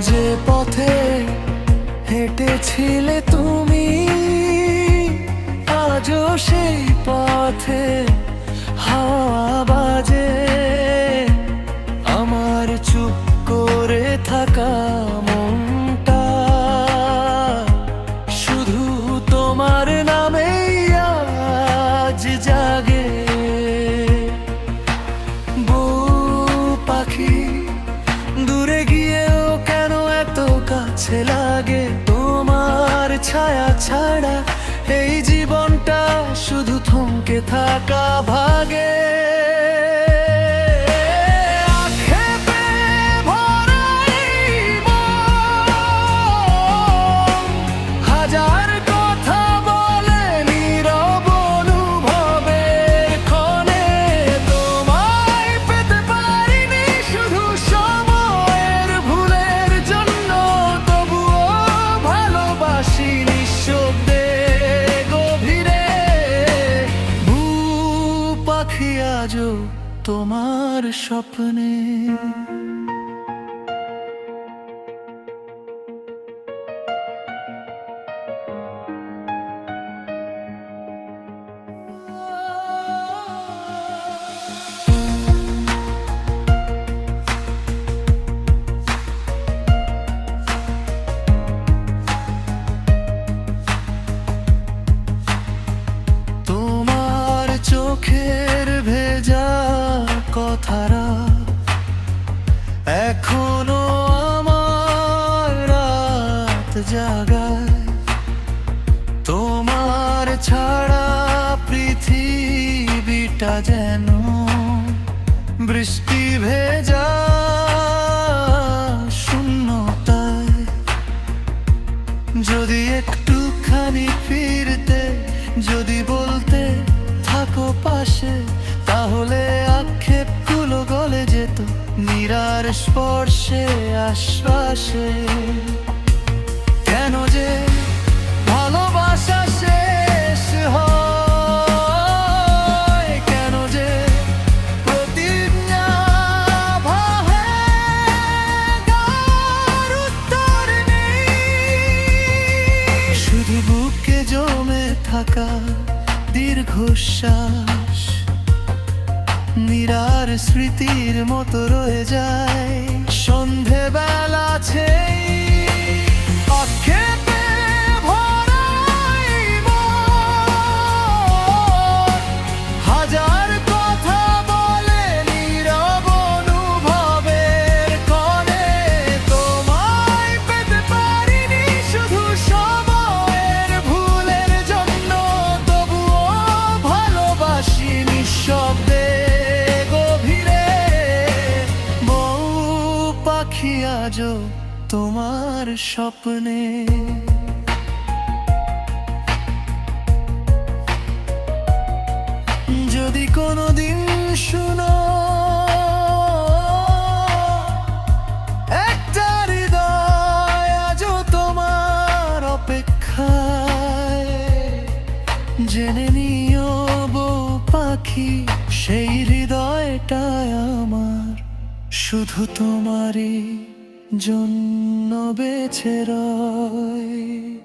যে পথে হেঁটেছিলে তুমি আজও সেই পথে হাওয়া কাছে লাগে তোমার ছায়া ছাড়া এই জীবনটা শুধু থমকে থাকা ভাগে তোমার স্বপ্নে। ভেজা কথারা এখনও আমার রাত জাগায়। তোমার ছাড়া পৃথিবীটা যেন বৃষ্টি ভেজা শূন্যতায়। যদি একটুখানি ফিরতে, যদি বলতে থাকো পাশে স্পর্শে আশ্বাসে কেন যে ভালোবাসা শেষ কেন যে জমে থাকা দীর্ঘশ্বাস, নিরার স্মৃতির মতো রয়ে যায়। সন্ধেবেলা ছেই আজও তোমার স্বপ্নে। যদি কোনোদিন শুনো, একটা হৃদয় আজও তোমার অপেক্ষায়। জেনে নিও বউ পাখি, সেই হৃদয়টাই আমার, শুধু তোমারই। জন্য বেছে রয়।